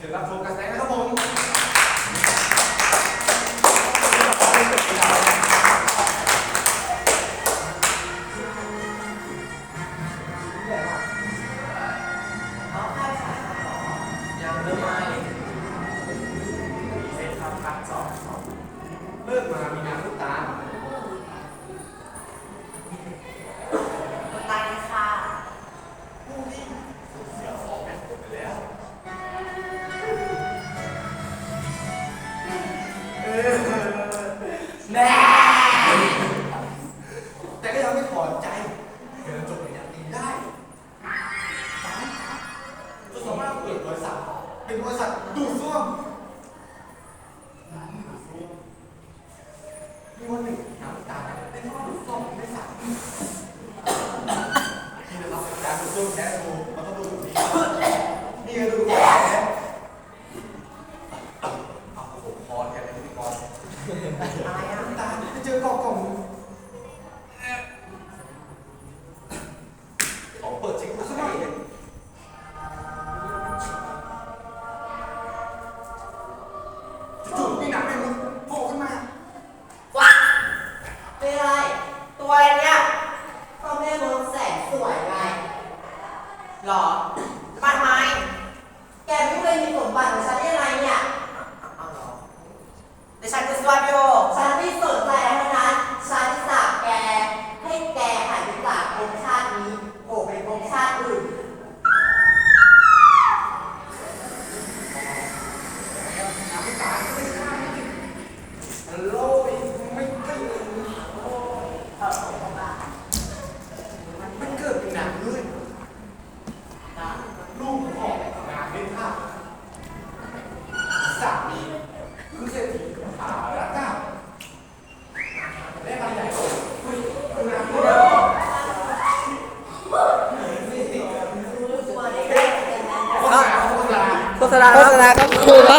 se va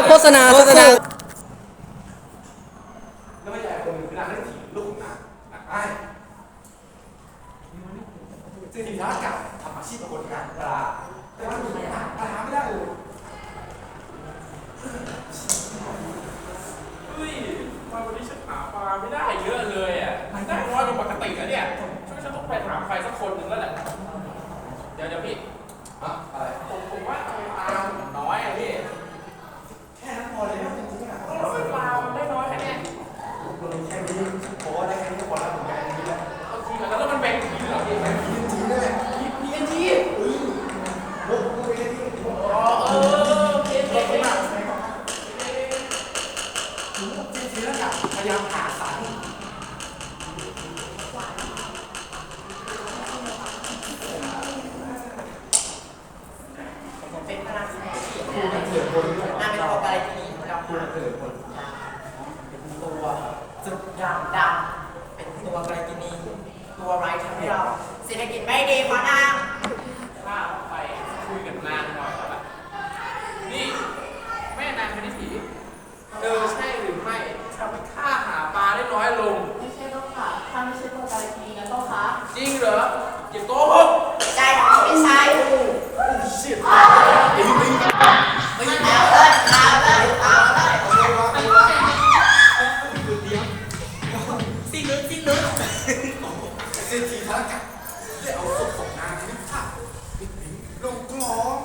โฆษณาครับครูครับโฆษณาโฆษณาแล้วไม่ใหญ่คนหนึ่งคือนางเล่นถีลูกของนางนางไอ้เศรษฐีธารกะทำอาชีพเป็นคนงานปลาแต่ว่าหนูหาปลาไม่ได้เลยเฮ้ยมาวันนี้ฉันหาปลาไม่ได้เยอะเลยอะได้น้อยกว่าปกติแล้วเนี่ยช่วยฉันต้องไปถามใครสักคนหนึ่งแล้วแหละเดี๋ยวเดี๋ยวพี่ อะอะไร ผมผมว่าปลามันน้อยอะพี่ แค่นั้นพอเลยนะจริงๆอะ แล้วทำไมปลามันได้น้อยแค่เนี้ย แค่นี้พอได้แค่นี้ก็พอแล้วผมแค่นี้แหละ บางทีมันแล้วมันแบ่งทีเหรอพี่แบ่งที จริงๆเลย พีเอ็นที เฮ้ยโอ้โหเอ็นที อ๋อเออโอเคโอเค เรา โอ ไม่ เค มาใช้ก่อนหนูเศรษฐีธารกะพยายามหาสาร ผมเป็นพนักงานที่ ครูมันเถื่อนคนด้วย นางเป็นตัวอะไรที่นี่เรา ครูมันเถื่อนคน เป็นตัวจุดด่างดำเป็นตัวอะไรที่นี่ตัวไรทำให้เราเศรษฐกิจไม่ดีเพราะนางถ้าไปคุยกับนางหน่อยแล้วแบบนี่แม่นางเป็นสีเธอใช่หรือไม่ทำให้ข้าหาปลาได้น้อยลง ไม่ใช่ต้องค่ะถ้าไม่ใช่ตัวการันตีนะต้องคะจริงเหรออย่าโกหกใช่หรือไม่ใช่ชิบเอาเลยเอาเลยเอาเลยสิลุ้นสิลุ้นเศรษฐีธารกะ ได้เอาศพของนางนิพาลงกลอง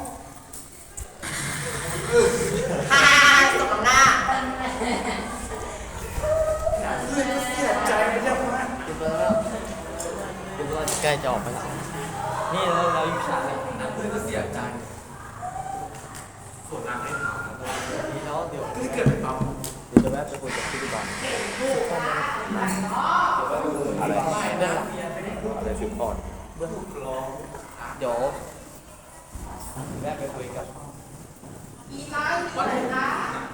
ฮ่าสมหน้าเพื่อนก็เสียใจไปยังไงเดี๋ยวเราเดี๋ยวเราใกล้จะออกไปแล้วนี่เราเราอยู่ฉากนี้เพื่อนก็เสียใจส่วนนางให้ถามนี่แล้วเดี๋ยวก็เกิดเป็นปั๊มเดี๋ยวจะแวะไปคุยกับพิธีกรอะไรเรื่องหลังอะไรฟิวพอร์ เบื้องกลองเดี๋ยวแวะไปคุยกับวันนี้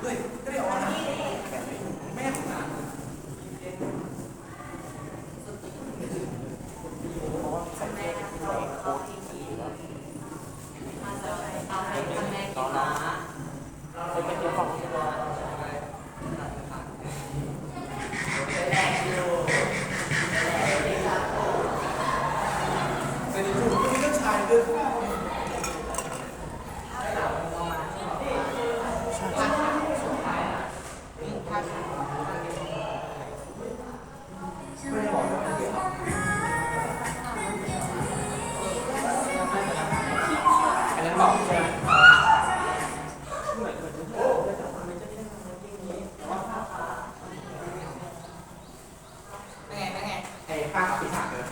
เฮ้ยก็ได้เอาอาหา บอกแไม่ได้ไงนี้แต่าภาพพิธรรเลย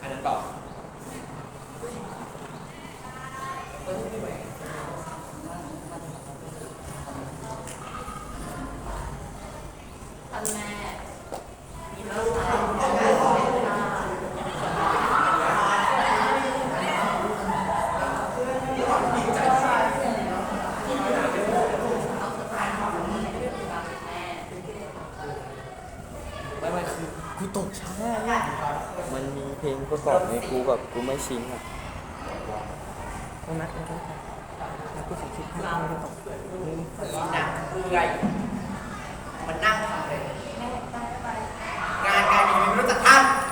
อันนั้นบอกทำไง ชิ้นแบบตรงนั้นแล้วก็แล้วก็ใส่ชิ้นข้างแล้วก็ตกหนักเมื่อยมันนั่งทำเลยงานการยังไม่รู้จักทำ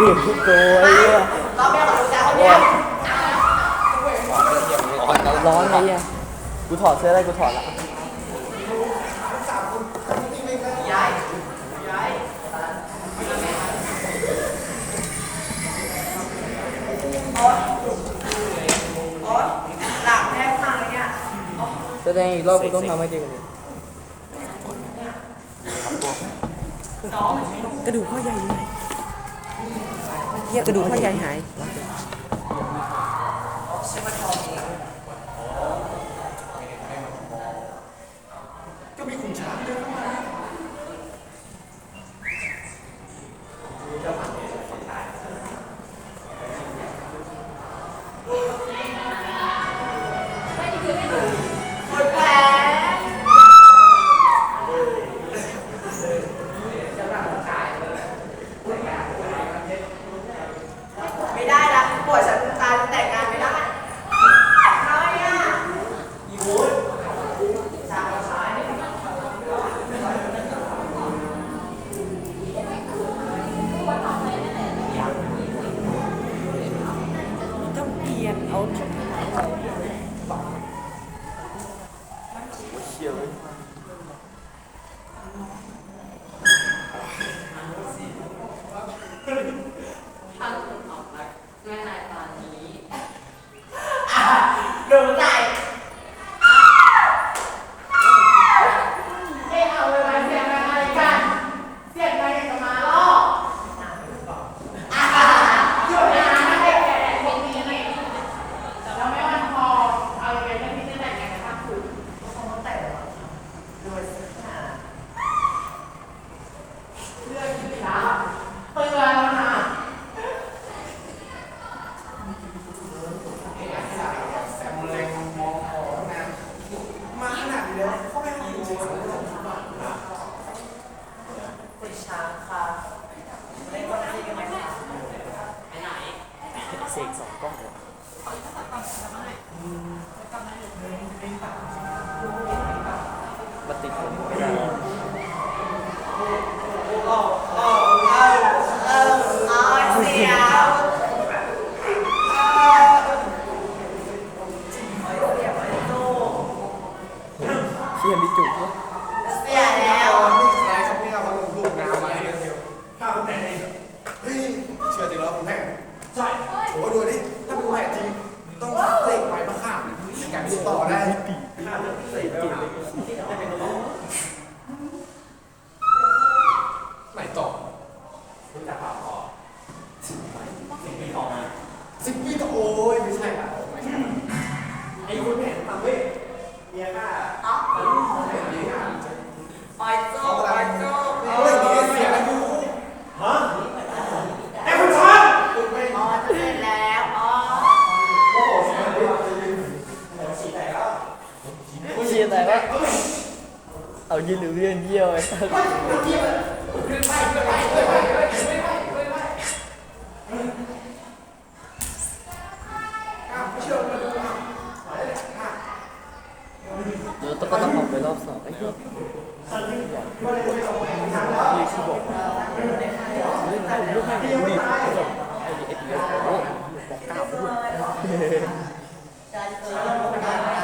ดิโอ้ยรอบแรกของรู้จักคนเนี้ยร้อนไอ้เหี้ยกูถอดเสื้อได้กูถอดละแสดงอีกรอบกูต้องทำให้ดีกว่านี้กระดูกข้อใหญ่เลย กระดูกข้อใหญ่หาย เอายืนหรือเยี่ยนเยี่ยวไอ้เดี๋ยวต้องก็ต้องออกไปรอบสองไห้ยนี่คือบอกว่าเล่ให้ลูกให้ดูดิไไอเปียกอ้บอกเก้าด้วย